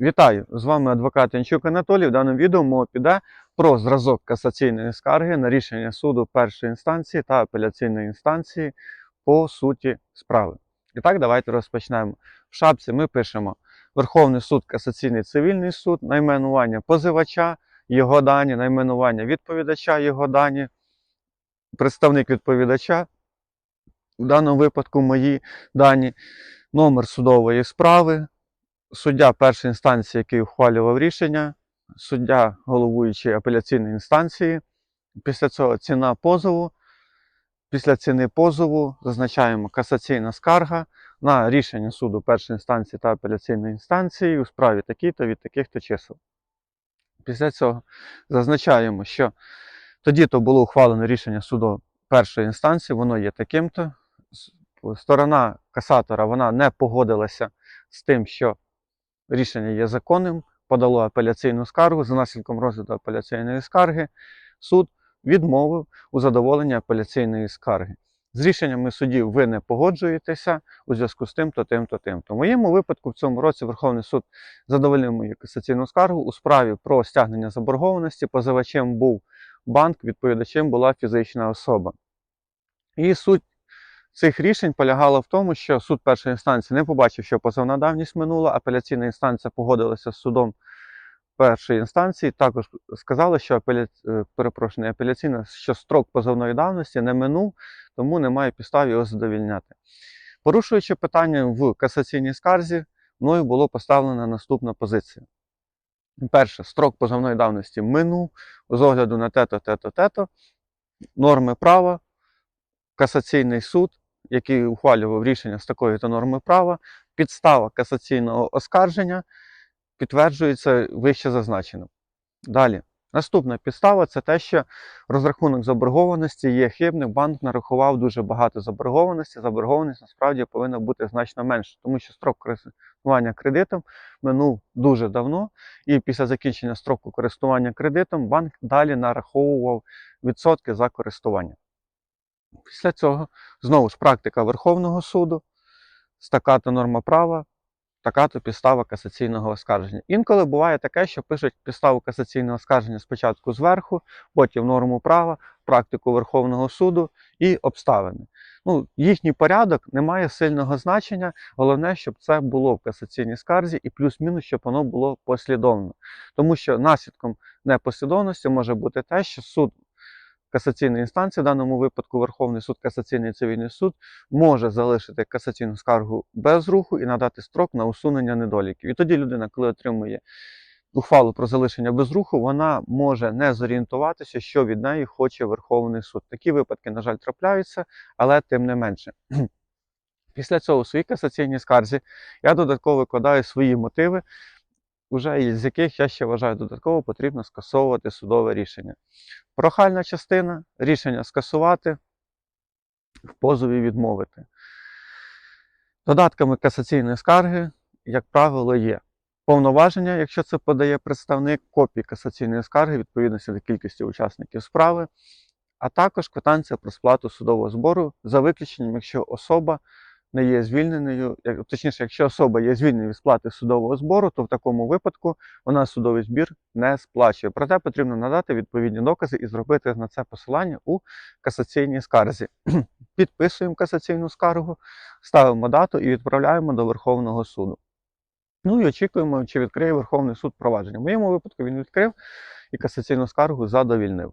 Вітаю! З вами адвокат Янчук Анатолій. В даному відео мова піде про зразок касаційної скарги на рішення суду першої інстанції та апеляційної інстанції по суті справи. І так, давайте розпочнемо. В шапці ми пишемо Верховний суд, касаційний цивільний суд, найменування позивача, його дані, найменування відповідача, його дані, представник відповідача, в даному випадку мої дані, номер судової справи, суддя першої інстанції, який ухвалював рішення, суддя головуючої апеляційної інстанції. Після цього ціна позову. Після ціни позову зазначаємо касаційна скарга на рішення суду першої інстанції та апеляційної інстанції у справі такій-то від таких-то чисел. Після цього зазначаємо, що тоді-то було ухвалено рішення суду першої інстанції, воно є таким-то. Сторона касатора вона не погодилася з тим, що рішення є законним, подало апеляційну скаргу. За наслідком розгляду апеляційної скарги суд відмовив у задоволенні апеляційної скарги. З рішеннями судів ви не погоджуєтеся у зв'язку з тим, то тим, то тим. То в моєму випадку в цьому році Верховний суд задовольнив мою касаційну скаргу у справі про стягнення заборгованості. Позивачем був банк, відповідачем була фізична особа. І суть цих рішень полягала в тому, що суд першої інстанції не побачив, що позовна давність минула, апеляційна інстанція погодилася з судом першої інстанції, також сказали, що апеля... е, перепрошую, не апеляційна, що строк позовної давності не минув, тому немає підстав його задовільняти. Порушуючи питання в касаційній скарзі, мною було поставлена наступна позиція. Перше, строк позовної давності минув. З огляду на те-то, те-то, те-то, норми права, касаційний суд, який ухвалював рішення з такої то норми права, підстава касаційного оскарження підтверджується вище зазначеним. Далі. Наступна підстава це те, що розрахунок заборгованості є хибним. Банк нарахував дуже багато заборгованості. Заборгованість насправді повинна бути значно менша, тому що строк користування кредитом минув дуже давно, і після закінчення строку користування кредитом банк далі нараховував відсотки за користування. Після цього знову ж практика Верховного суду, стаката норма права, така-то підстава касаційного оскарження. Інколи буває таке, що пишуть підставу касаційного оскарження спочатку зверху, потім норму права, практику Верховного суду і обставини. Ну, їхній порядок не має сильного значення. Головне, щоб це було в касаційній скарзі, і плюс-мінус, щоб воно було послідовно. Тому що наслідком непослідовності може бути те, що суд касаційної інстанції, в даному випадку Верховний суд, касаційний цивільний суд, може залишити касаційну скаргу без руху і надати строк на усунення недоліків. І тоді людина, коли отримує ухвалу про залишення без руху, вона може не зорієнтуватися, що від неї хоче Верховний суд. Такі випадки, на жаль, трапляються, але тим не менше. Після цього у своїй касаційній скарзі я додатково викладаю свої мотиви, уже із яких я ще вважаю додатково потрібно скасовувати судове рішення. Прохальна частина рішення скасувати, в позові відмовити. Додатками касаційної скарги, як правило, є повноваження, якщо це подає представник, копії касаційної скарги відповідності до кількості учасників справи, а також квитанція про сплату судового збору за виключенням, якщо особа не є звільненою, точніше, якщо особа є звільненою від сплати судового збору, то в такому випадку вона судовий збір не сплачує. Проте потрібно надати відповідні докази і зробити на це посилання у касаційній скарзі. Підписуємо касаційну скаргу, ставимо дату і відправляємо до Верховного суду. Ну і очікуємо, чи відкриє Верховний суд провадження. В моєму випадку він відкрив і касаційну скаргу задовільнив.